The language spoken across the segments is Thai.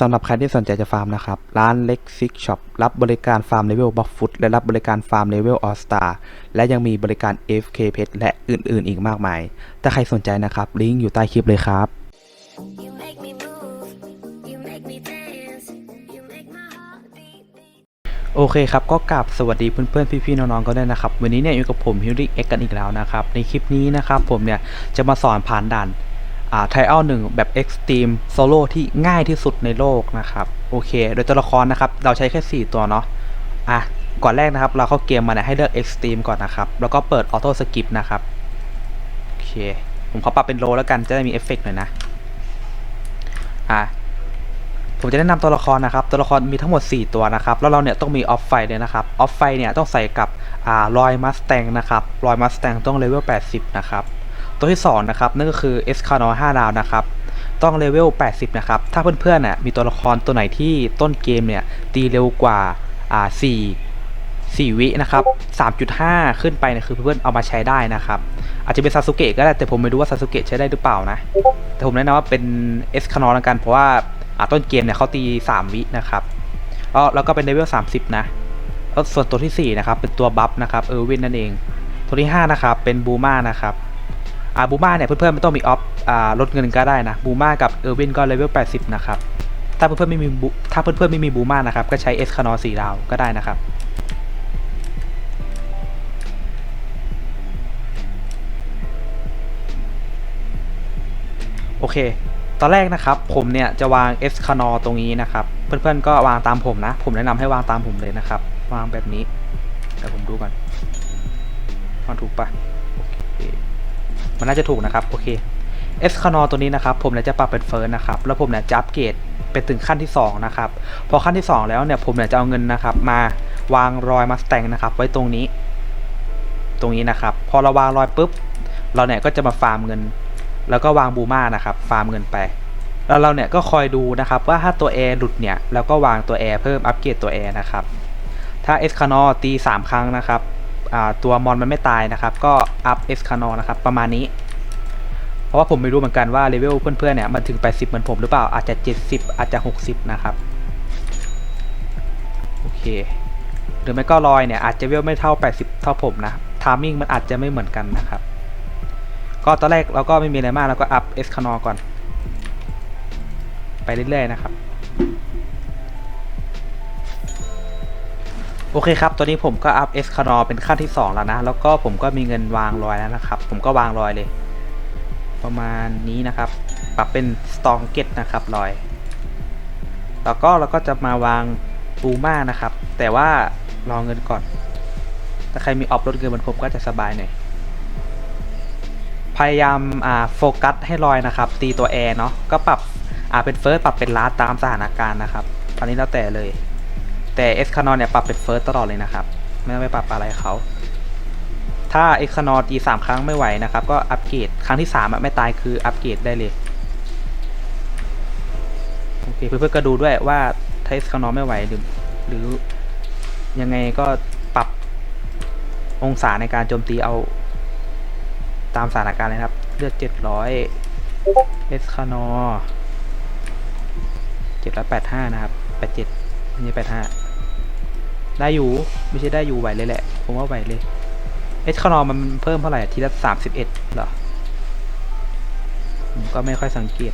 สำหรับใครที่สนใจจะฟาร์มนะครับ ร้านเล็กซิกช็อปรับบริการฟาร์มเลเวลบัฟฟุตและรับบริการฟาร์มเลเวลออสตาและยังมีบริการ FK p e t และอื่นๆ อีกมากมาย ถ้าใครสนใจนะครับ ลิงก์อยู่ใต้คลิปเลยครับ You make me move, you make me dance, you make my heart beat. beat. โอเคครับ ก็กราบสวัสดีเพื่อนๆ พี่ๆ น้องๆก็ได้วยนะครับ วันนี้เนี่ยอยู่กับผมฮิวริกเอ็กกันอีกแล้วนะครับ ในคลิปนี้นะครับผมเนี่ยจะมาสอนผ่านด่านอ่า ไทอัลหนึ่งแบบ Extreme Solo ที่ง่ายที่สุดในโลกนะครับ โอเค โดยตัวละครนะครับ เราใช้แค่ 4 ตัวเนาะอะก่อนแรกนะครับ เราเข้าเกมมาเนี่ยให้เลือก Extreme ก่อนนะครับ แล้วก็เปิด Auto Skip นะครับ โอเค ผมขอปรับเป็นโลแล้วกันจะได้มีเอฟเฟกต์หน่อยนะ อะผมจะแนะนำตัวละครนะครับ ตัวละครมีทั้งหมด 4 ตัวนะครับ แล้วเราเนี่ยต้องมีออฟไฟเลยนะครับ ออฟไฟเนี่ยต้องใส่กับอ่ารอยมัสแตงนะครับ รอยมัสแตงต้องเลเวล 80 นะครับ ตัวที่2นะครับนั่นก็คือเอสคานอ5ดาวนะครับต้องเลเวล 80 นะครับ ถ้าเพื่อนๆน่ะมีตัวละครตัวไหนที่ต้นเกมเนี่ย ตีเร็วกว่าอ่า4 4 วินะครับ 3.5 ขึ้นไปเนี่ยคือเพื่อนๆเอามาใช้ได้นะครับ อาจจะเป็นซาสุเกะก็ได้ แต่ผมไม่รู้ว่าซาสุเกะใช้ได้หรือเปล่านะ แต่ผมแนะนำว่าเป็นเอสคานอล้วกัน เพราะว่าอ่าต้นเกมเนี่ยเขาตี 3 วินะครับ แล้วก็เป็นเลเวล 30 นะ แล้วส่วนตัวทีสี่ 4 นะครับ เป็นตัวบัฟนะครับ เออร์วินนั่นเอง ตัวที่ 5 นะครับ เป็นบูมานะครับ อ่าบูมาเนี่ยเพื่อนๆไม่ต้องมีออฟอ่าลดเงินก็ได้นะบูมากับเออร์วินก็เลเวล80 นะครับ ถ้าเพื่อนๆไม่มีถ้าเพื่อนๆไม่มีบูมานะครับ ก็ใช้เอสคานอ4ดาวก็ได้นะครับโอเค ตอนแรกนะครับผมเนี่ยจะวางเอสคานอตรงนี้นะครับ เพื่อนๆก็วางตามผมนะ ผมแนะนำให้วางตามผมเลยนะครับ วางแบบนี้เดี๋ยวผมดูก่อนมันถูกปะ มันน่าจะถูกนะครับ โอเคเอสคานอตัวนี้นะครับ ผมเนี่ยจะปรับเป็นเฟิร์สนะครับ แล้วผมเนี่ยจะอัปเกรดเป็นถึงขั้นที่ 2 นะครับ พอขั้นที่ 2 แล้วเนี่ยผมเนี่ยจะเอาเงินนะครับ มาวางรอยมาสแตงนะครับ ไว้ตรงนี้ ตรงนี้นะครับ พอเราวางรอยปุ๊บ เราเนี่ยก็จะมาฟาร์มเงิน แล้วก็วางบูมานะครับ ฟาร์มเงินไป แล้วเราเนี่ยก็คอยดูนะครับ ว่าถ้าตัวแอร์หลุดเนี่ยเราก็วางตัวแอร์เพิ่มอัปเกรดตัวแอร์นะครับ ถ้าเอสคานอตี 3 ครั้งนะครับ ตัวมอนมันไม่ตายนะครับ ก็อัพเอสคานอนะครับ ประมาณนี้ เพราะว่าผมไม่รู้เหมือนกันว่าเลเวลเพื่อนๆเนี่ยมันถึง 80 เหมือนผมหรือเปล่าอาจจะ 70 อาจจะ 60 นะครับ โอเค หรือไม่ก็ลอยเนี่ยอาจจะเวลไม่เท่า 80 เท่าผมนะทามมิ่งมันอาจจะไม่เหมือนกันนะครับ ก็ตอนแรกเราก็ไม่มีอะไรมากเราก็อัพเอสคานอก่อน ไปเรื่อยๆนะครับ อเคครับ ตอนนี้ผมก็อัพเอสคานอเป็นขั้นที่ 2 แล้วนะ แล้วก็ผมก็มีเงินวางรอยแล้วนะครับ ผมก็วางรอยเลย ประมาณนี้นะครับ ปรับเป็นสตองเก็ตนะครับรอย แล้วก็เราก็จะมาวางปูม่านะครับ แต่ว่ารอเงินก่อน ถ้าใครมีออฟรถเงินเหมือนผมก็จะสบายหน่อย พยายามอ่าโฟกัสให้ลอยนะครับ ตีตัวแอร์เนาะ ก็ปรับอ่าเป็นเฟิร์สปรับเป็นลาสตามสถานการณ์นะครับ อันนี้แล้วแต่เลย แต่เอสคานอนเนี่ยปรับเป็นเฟิร์สตลอดเลยนะครับ ไม่ต้องไปปรับอะไรเขา ถ้าเอ็กคานอตีสามครั้งไม่ไหวนะครับ ก็อัปเกรดครั้งที่สามไม่ตายคืออัปเกรดได้เลยโอเคเพื่อนๆก็ดูด้วยว่าถ้าเอ็กคานอไม่ไหวหรือหรือยังไงก็ปรับองศาในการโจมตีเอาตามสถานการณ์เลยนะครับ เลือดเจ็ดร้อยเอสคานอเจ็ดร้อยแปดห้านะครับแปดเจ็ดไม่ใช่แปดห้า ได้อยู่ ไม่ใช่ได้อยู่ไหวเลยแหละ ผมว่าไหวเลยเอสคานอมันเพิ่มเท่าไหร่ทีละสามสิบเอ็ดเหรอผมก็ไม่ค่อยสังเกต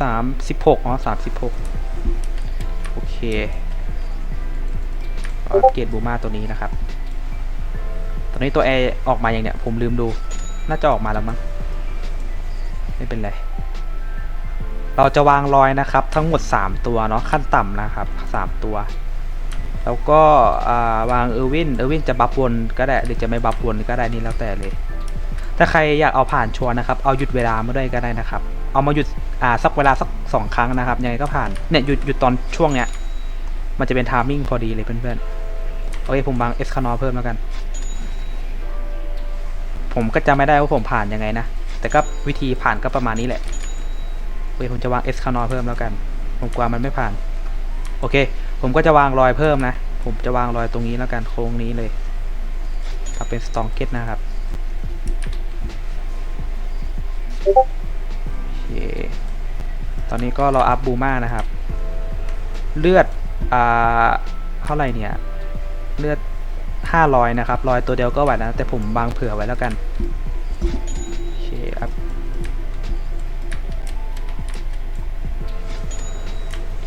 สามสิบหกอ๋อสามสิบหกโอเคอัปเกรดบูมาตัวนี้นะครับ ตอนนี้ตัวแอร์ออกมาอย่างเนี้ยผมลืมดู น่าจะออกมาแล้วมั้ง ไม่เป็นไร เราจะวางรอยนะครับ ทั้งหมด 3 ตัวเนาะขั้นต่ำนะครับ 3 ตัว แล้วก็วางเออร์วินเออร์วินจะบัฟวนก็ได้หรือจะไม่บัฟวนก็ได้นี่แล้วแต่เลย ถ้าใครอยากเอาผ่านชัวร์นะครับ เอาหยุดเวลามาด้วยก็ได้นะครับ เอามาหยุดอ่าสักเวลาสักสองครั้งนะครับยังไงก็ผ่านเนี่ยหยุดหยุดตอนช่วงเนี้ยมันจะเป็นทามมิ่งพอดีเลยเพื่อนๆโอเคผมวางเอสคานอเพิ่มแล้วกัน ผมก็จำไม่ได้ว่าผมผ่านยังไงนะแต่ก็วิธีผ่านก็ประมาณนี้แหละ โอเคผมจะวางเอสคานอเพิ่มแล้วกัน ผมกลัวมันไม่ผ่าน โอเค ผมก็จะวางรอยเพิ่มนะ ผมจะวางรอยตรงนี้แล้วกันโค้งนี้เลยถ้าเป็นสตองเก็ตนะครับโอเคตอนนี้ก็รออัพบูมานะครับ เลือด อ่า เท่าไหร่เนี่ย เลือด500นะครับ รอยตัวเดียวก็ไหวแล้วแต่ผมบางเผื่อไว้แล้วกัน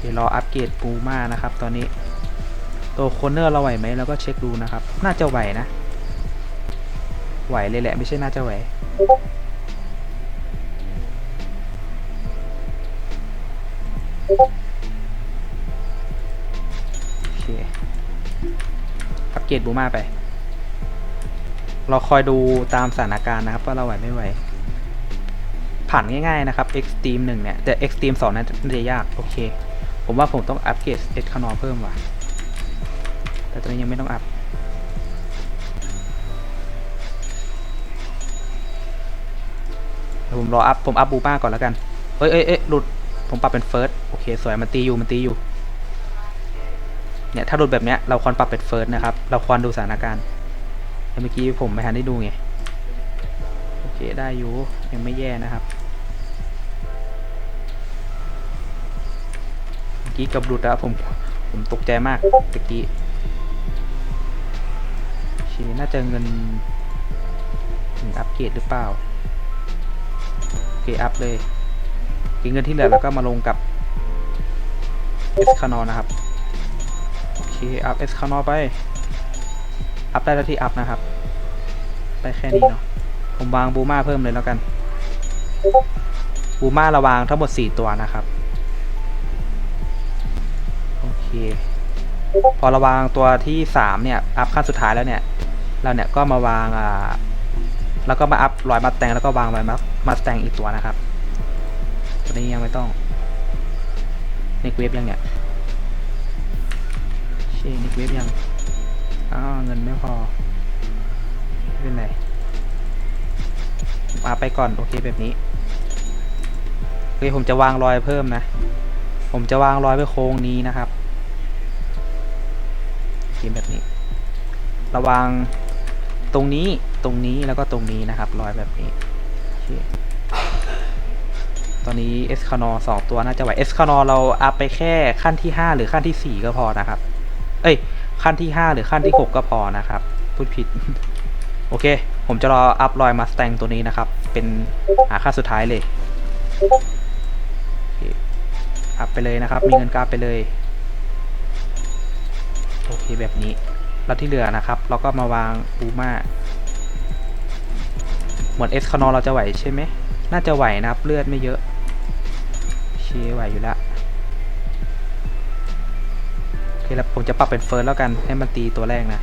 โอเครออัปเกรดบูมานะครับ ตอนนี้ ตัวโคเนอร์เราไหวไหมเราก็เช็คดูนะครับ น่าจะไหวนะ ไหวเลยแหละ ไม่ใช่น่าจะไหวโอเคอัปเกรดบูมาไป เราคอยดูตามสถานการณ์นะครับ ว่าเราไหวไม่ไหวผ่านง่ายๆนะครับ Extreme 1 เนี่ย แต่ Extreme 2นั้นน่าจะยาก โอเค ผมว่าผมต้องอัปเกรด e x c a n o r เพิ่มว่ะ แต่ตอนนี้ยังไม่ต้องอัพผมรออัพผมอัพบูป้าก่อนแล้วกัน เอ้ยเอ้ยเอ้ยหลุด ผมปรับเป็นเฟิร์สโอเค สวย มันตีอยู่ มันตีอยู่ เนี่ย ถ้าหลุดแบบเนี้ย เราควรปรับเป็นเฟิร์สนะครับ เราควรดูสถานการณ์แต่เมื่อกี้ผมไม่ทันได้ดูไง โอเค ได้อยู่ ยังไม่แย่นะครับ เมื่อ กี้กับหลุดแล้วผมผมตกใจมากตะกี้โอเคน่าจะเงินถึงอัปเกรดหรือเปล่าโอเคอัพเลยเก็บเงินที่เหลือแล้วก็มาลงกับเอสคานอนะครับโอเคอัพเอสคานอไปอัพได้แล้วที่อัพนะครับได้แค่นี้เนาะผมวางบูมาเพิ่มเลยแล้วกันบูมาระวางทั้งหมด 4 ตัวนะครับ เค พอระวางตัวที่3เนี่ย อัพขั้นสุดท้ายแล้วเนี่ย เราเนี่ยก็มาวางอ่าแล้วก็มาอัพรอยมาแตงแล้วก็วางรอยมามาสแตงอีกตัวนะครับ ตัวนี้ยังไม่ต้องนิกเวฟยังเนี่ยเชนิกเวฟยังอ้าวเงินไม่พอไม่เป็นไรมาไปก่อนโอเคแบบนี้โอเคผมจะวางรอยเพิ่มนะ ผมจะวางรอยไว้โค้งนี้นะครับ โอเคแบบนี้ ระวังตรงนี้ตรงนี้แล้วก็ตรงนี้นะครับรอยแบบนี้โอเคตอนนี้เอสคานอสองตัวน่าจะไหวเอสคานอเราอัพไปแค่ขั้นที่5หรือขั้นที่4ก็พอนะครับ เอ้ย ขั้นที่5หรือขั้นที่6ก็พอนะครับพูดผิด โอเค ผมจะรออัพรอยมาสแตงตัวนี้นะครับ เป็นหาค่าสุดท้ายเลยอัพไปเลยนะครับ มีเงินกราฟไปเลย โอเคแบบนี้แล้วที่เหลือนะครับ เราก็มาวางบูมาเหมือนเอสคานอเราจะไหวใช่ไหมน่าจะไหวนะครับ เลือดไม่เยอะเชีไหวอยู่แล้วโอเคแล้วผมจะปรับเป็นเฟิร์สแล้วกันให้มันตีตัวแรกนะ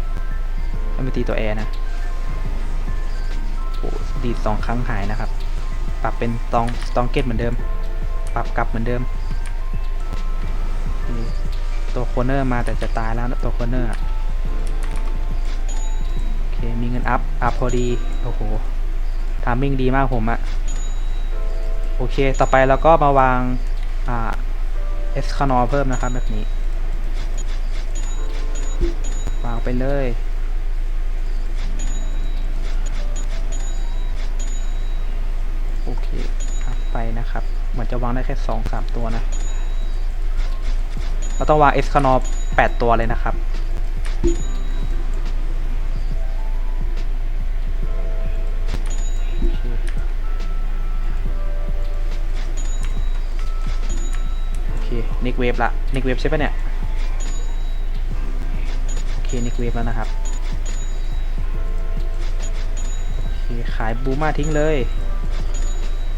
ให้มันตีตัวแอร์นะโอ้ดีดสองครั้งหายนะครับ ปรับเป็นตองตองเกตเหมือนเดิม ปรับกลับเหมือนเดิม ตัวโคเนอร์มาแต่จะตายแล้วนะตัวโคเนอร์อะโอเคมีเงินอัพ อัพพอดี โอ้โหทามมิ่งดีมากผมอะโอเค ต่อไปเราก็มาวางอ่าเอสคานอเพิ่มนะครับแบบนี้ วางไปเลยโอเคอัพไปนะครับเหมือนจะวางได้แค่สองสามตัวนะ เราต้องวางเอสคานอแปดตัวเลยนะครับ โอเคนิกเวฟละนิกเวฟใช่ปะเนี่ย โอเคนิกเวฟแล้วนะครับ โอเค ขายบูมาทิ้งเลย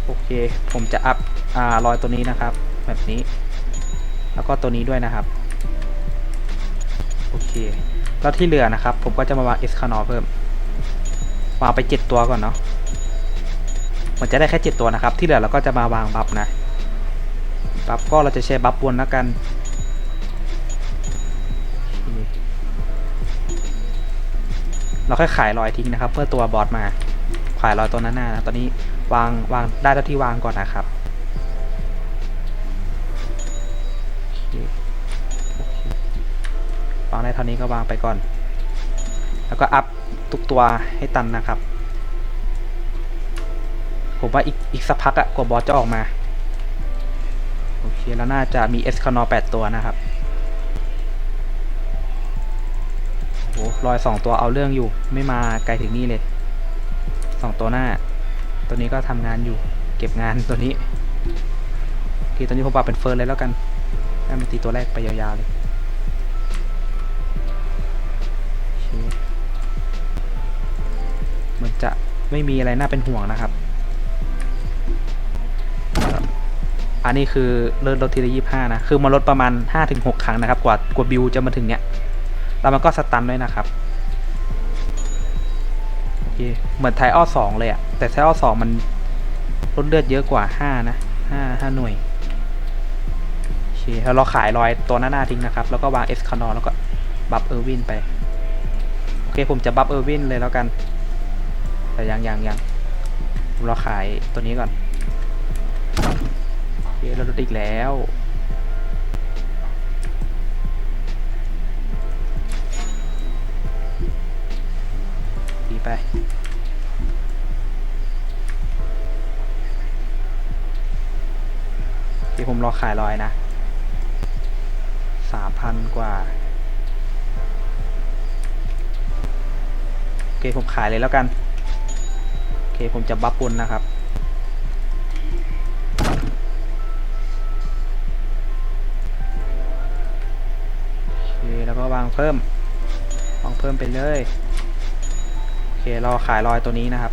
โอเค ผมจะอัพอ่ารอยตัวนี้นะครับ แบบนี้ แล้วก็ตัวนี้ด้วยนะครับ โอเค แล้วที่เหลือนะครับ ผมก็จะมาวางเอสคานอเพิ่มวางไป 7 ตัวก่อนเนาะมันจะได้แค่ 7 ตัวนะครับ ที่เหลือเราก็จะมาวางบัฟนะ บัฟก็เราจะใช้บัฟวนแล้วกันเราค่อยขายรอยทิ้งนะครับ เพื่อตัวบอสมา ขายรอยตัวนั้นหน้านะตอนนี้วางวางได้เท่าที่วางก่อนนะครับ ได้เท่านี้ก็วางไปก่อน แล้วก็อัพทุกตัวให้ตันนะครับ ผมว่าอีกอีกสักพักอะกว่าบอสจะออกมา โอเค แล้วน่าจะมีเอสคานอแปดตัวนะครับโอ้โหรอยสองตัวเอาเรื่องอยู่ไม่มาไกลถึงนี่เลยสองตัวหน้า ตัวนี้ก็ทำงานอยู่ เก็บงานตัวนี้โอเคตอนนี้ผมปรับเป็นเฟิร์นเลยแล้วกันให้มันตีตัวแรกไปยาวๆเลย มันจะไม่มีอะไรน่าเป็นห่วงนะครับ อันนี้คือเลื่อนรถทีละยี่ห้านะ คือมันลดประมาณห้าถึงหกครั้งนะครับ กว่ากว่าบิวจะมาถึงเนี้ย แล้วมันก็สตันด้วยนะครับ โอเค เหมือนไทออสองเลยอะแต่ไทออสองมันลดเลือดเยอะกว่าห้านะห้าห้าน่วยโอเคแล้วเราขายรอยตัวหน้าหน้าทิ้งนะครับ แล้วก็วางเอสคานอแล้วก็บัฟเออร์วินไป เคผมจะบัฟเออร์วินเลยแล้วกัน แต่ยังยังยังผมเราขายตัวนี้ก่อนโอเคเราลดอีกแล้วดีไปที่ผมรอขายรอยนะสามพันกว่า ผมขายเลยแล้วกัน โอเค ผมจะบัฟปนนะครับ โอเค แล้วก็วางเพิ่ม วางเพิ่มไปเลย โอเคราขายรอยตัวนี้นะครับ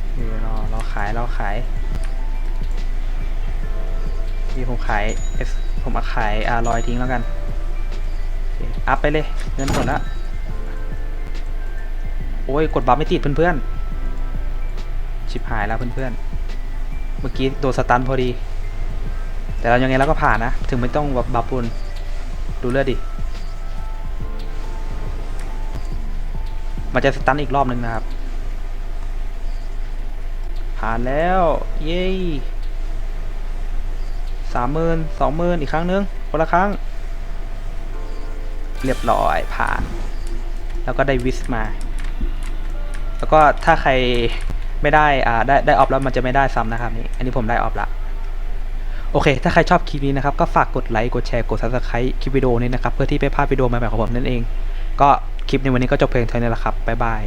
โอเคราเราขายเราขาย ขาย S ผมมาขายอารอยทิ้งแล้วกันอัพไปเลย เงินหมดล้วโอ้ย กดบัฟไม่ติดเพื่อนๆชิบหายแล้วเพื่อนๆ เมื่อกี้โดนสตันพอดี แต่เรายังไงเราก็ผ่านนะ ถึงไม่ต้องแบบบัฟปุนดูเลือดดิ มันจะสตันอีกรอบหนึ่งนะครับ ผ่านแล้ว เย้ สามหมื่นสองหมื่นอีกครั้งหนึงคนละครั้ง เรียบร้อยผ่าน แล้วก็ได้วิสมา แล้วก็ถ้าใครไม่ได้อ่าได้ได้ออฟแล้วมันจะไม่ได้ซ้ำนะครับนี่อันนี้ผมได้ออฟละโอเค ถ้าใครชอบคลิปนี้นะครับ ก็ฝากกดไลค์ กดแชร์ กด subscribe คลิปวิดีโอนี้นะครับ เพื่อที่ไม่พลาดวิดีโอใหม่ๆของผมนั่นเอง ก็คลิปในวันนี้ก็จบเพียงเท่านี้แหละครับ บ๊ายบาย